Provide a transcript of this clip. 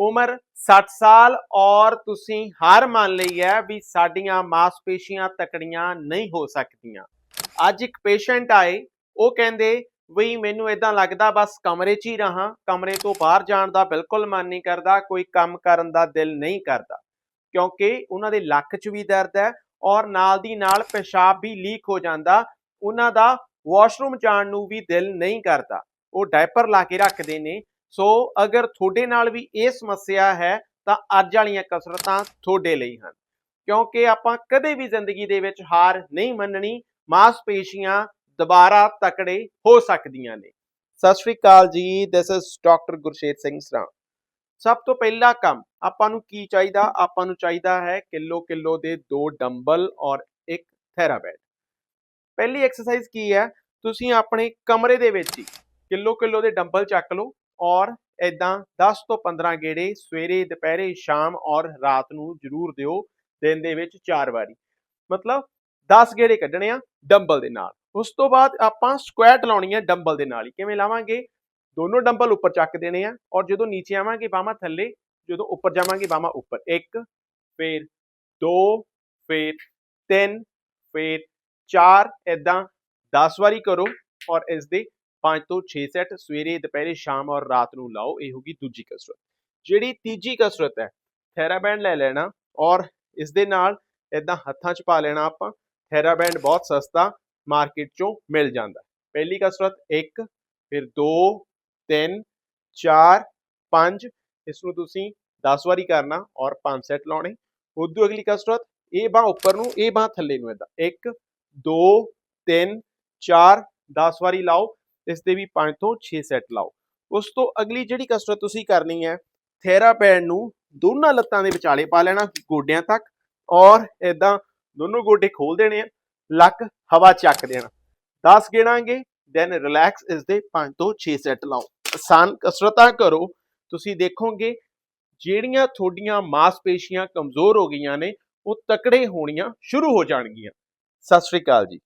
ਉਮਰ 60 ਸਾਲ ਔਰ ਤੁਸੀਂ ਹਾਰ ਮੰਨ ਲਈ ਹੈ ਵੀ ਸਾਡੀਆਂ ਮਾਸਪੇਸ਼ੀਆਂ ਤਕੜੀਆਂ ਨਹੀਂ ਹੋ ਸਕਦੀਆਂ। ਅੱਜ ਇੱਕ ਪੇਸ਼ੈਂਟ ਆਏ, ਉਹ ਕਹਿੰਦੇ, ਵੀ ਮੈਨੂੰ ਇਦਾਂ ਲੱਗਦਾ ਬਸ ਕਮਰੇ 'ਚ ਹੀ ਰਹਾ, ਕਮਰੇ ਤੋਂ ਬਾਹਰ ਜਾਣ ਦਾ ਬਿਲਕੁਲ ਮਨ ਨਹੀਂ ਕਰਦਾ, ਕੋਈ ਕੰਮ ਕਰਨ ਦਾ ਦਿਲ ਨਹੀਂ ਕਰਦਾ। ਕਿਉਂਕਿ ਉਹਨਾਂ ਦੇ ਲੱਕ 'ਚ ਵੀ ਦਰਦ ਹੈ ਔਰ ਨਾਲ ਦੀ ਨਾਲ ਪਿਸ਼ਾਬ ਵੀ ਲੀਕ ਹੋ ਜਾਂਦਾ, ਉਹਨਾਂ ਦਾ ਵਾਸ਼ਰੂਮ ਜਾਣ ਨੂੰ ਵੀ ਦਿਲ ਨਹੀਂ ਕਰਦਾ। ਉਹ ਡਾਇਪਰ ਲਾ ਕੇ ਰੱਖਦੇ ਨੇ ਸੋ ਅਗਰ ਤੁਹਾਡੇ ਨਾਲ ਵੀ ਇਹ ਸਮੱਸਿਆ ਹੈ, ਤਾਂ ਅੱਜ ਵਾਲੀਆਂ ਕਸਰਤਾਂ ਤੁਹਾਡੇ ਲਈ ਹਨ। ਕਿਉਂਕਿ ਆਪਾਂ ਕਦੇ ਵੀ ਜ਼ਿੰਦਗੀ ਦੇ ਵਿੱਚ ਹਾਰ ਨਹੀਂ ਮੰਨਣੀ, ਮਾਸਪੇਸ਼ੀਆਂ ਦੁਬਾਰਾ ਤਕੜੇ ਹੋ ਸਕਦੀਆਂ ਨੇ। ਸਤਿ ਸ਼੍ਰੀ ਅਕਾਲ ਜੀ this is doctor Gurshet Singh Sra ਸਭ ਤੋਂ ਪਹਿਲਾ ਕੰਮ, ਆਪਾਂ ਨੂੰ ਕੀ ਚਾਹੀਦਾ? ਆਪਾਂ ਨੂੰ ਚਾਹੀਦਾ ਹੈ ਕਿਲੋ ਕਿਲੋ ਦੇ ਦੋ ਡੰਬਲ ਔਰ ਇੱਕ ਥੈਰਾਬੈਂਡ। ਪਹਿਲੀ ਐਕਸਰਸਾਈਜ਼ ਕੀ ਹੈ? ਤੁਸੀਂ ਆਪਣੇ ਕਮਰੇ ਦੇ ਵਿੱਚ ਹੀ ਕਿਲੋ ਕਿਲੋ ਦੇ ਡੰਬਲ ਚੱਕ ਲਓ ਔਰ ਇਦਾਂ 10 ਤੋਂ 15 ਗੇੜੇ ਸਵੇਰੇ, ਦੁਪਹਿਰੇ, ਸ਼ਾਮ ਔਰ ਰਾਤ ਨੂੰ ਜ਼ਰੂਰ ਦਿਓ, ਦਿਨ ਦੇ ਵਿੱਚ 4 ਵਾਰੀ। ਮਤਲਬ 10 ਗੇੜੇ ਕੱਢਣੇ ਆ ਡੰਬਲ ਦੇ ਨਾਲ। ਉਸ ਤੋਂ ਬਾਅਦ ਆਪਾਂ ਸਕੁਐਟ ਲਾਉਣੀ ਹੈ ਡੰਬਲ ਦੇ ਨਾਲ ਹੀ। ਕਿਵੇਂ ਲਾਵਾਂਗੇ? ਦੋਨੋਂ ਡੰਬਲ ਉੱਪਰ ਚੱਕ ਦੇਣੇ ਆ ਔਰ ਜਦੋਂ ਨੀਚੇ ਆਵਾਂਗੇ ਬਾਹਾਂ ਥੱਲੇ, ਜਦੋਂ ਉੱਪਰ ਜਾਵਾਂਗੇ ਬਾਹਾਂ ਉੱਪਰ। 1 ਫਿਰ 2 ਫਿਰ 3 ਫੇਰ 4 ਇਦਾਂ 10 ਵਾਰੀ ਕਰੋ ਔਰ ਇਸ ਦੇ 5 ਤੋਂ 6 ਸੈੱਟ ਸਵੇਰੇ, ਦੁਪਹਿਰੇ, ਸ਼ਾਮ ਔਰ ਰਾਤ ਨੂੰ ਲਾਓ, ਇਹ ਹੋਗੀ ਦੂਜੀ ਕਸਰਤ। ਜਿਹੜੀ ਤੀਜੀ ਕਸਰਤ ਹੈ, ਥੈਰਾਬੈਂਡ ਲੈ ਲੈਣਾ ਔਰ ਇਸ ਦੇ ਨਾਲ ਇਦਾਂ ਹੱਥਾਂ 'ਚ ਪਾ ਲੈਣਾ ਆਪਾਂ, ਥੈਰਾਬੈਂਡ ਬਹੁਤ ਸਸਤਾ ਮਾਰਕੀਟ 'ਚੋਂ ਮਿਲ ਜਾਂਦਾ। ਪਹਿਲੀ ਕਸਰਤ 1 ਫਿਰ 2 3 4 5 ਇਸ ਨੂੰ ਤੁਸੀਂ 10 ਵਾਰੀ ਕਰਨਾ ਔਰ 5 ਸੈੱਟ ਲਾਉਣੇ। ਉਦੋਂ ਅਗਲੀ ਕਸਰਤ, ਇਹ ਬਾਹ ਉੱਪਰ ਨੂੰ, ਇਹ ਬਾਹ ਥੱਲੇ ਨੂੰ ਇਦਾਂ 1 2 3 4 10 ਵਾਰੀ ਲਾਓ ਇਸ ਦੇ ਵੀ 5 ਤੋਂ 6 ਸੈੱਟ ਲਾਓ। ਉਸ ਤੋਂ ਅਗਲੀ ਜਿਹੜੀ ਕਸਰਤ ਤੁਸੀਂ ਕਰਨੀ ਹੈ ਥੈਰਾਬੈਂਡ ਨੂੰ ਦੋਨਾਂ ਲੱਤਾਂ ਦੇ ਵਿਚਾਲੇ ਪਾ ਲੈਣਾ ਗੋਡਿਆਂ ਤੱਕ ਔਰ ਇਦਾਂ ਦੋਨੋਂ ਗੋਡੇ ਖੋਲ ਦੇਣੇ ਆ, ਲੱਕ, ਹਵਾ ਚੱਕ ਦੇਣਾ। 10 ਗਿਣਾਂਗੇ ਦੈਨ ਰਿਲੈਕਸ ਇਸ ਦੇ 5 ਤੋਂ 6 ਸੈੱਟ ਲਾਓ। ਆਸਾਨ ਕਸਰਤਾਂ ਕਰੋ, ਤੁਸੀਂ ਦੇਖੋਗੇ ਜਿਹੜੀਆਂ ਤੁਹਾਡੀਆਂ ਮਾਸਪੇਸ਼ੀਆਂ ਕਮਜ਼ੋਰ ਹੋ ਗਈਆਂ ਨੇ, ਉਹ ਤਕੜੇ ਹੋਣੀਆਂ ਸ਼ੁਰੂ ਹੋ ਜਾਣਗੀਆਂ। ਸਤਿ ਸ਼੍ਰੀ ਅਕਾਲ ਜੀ।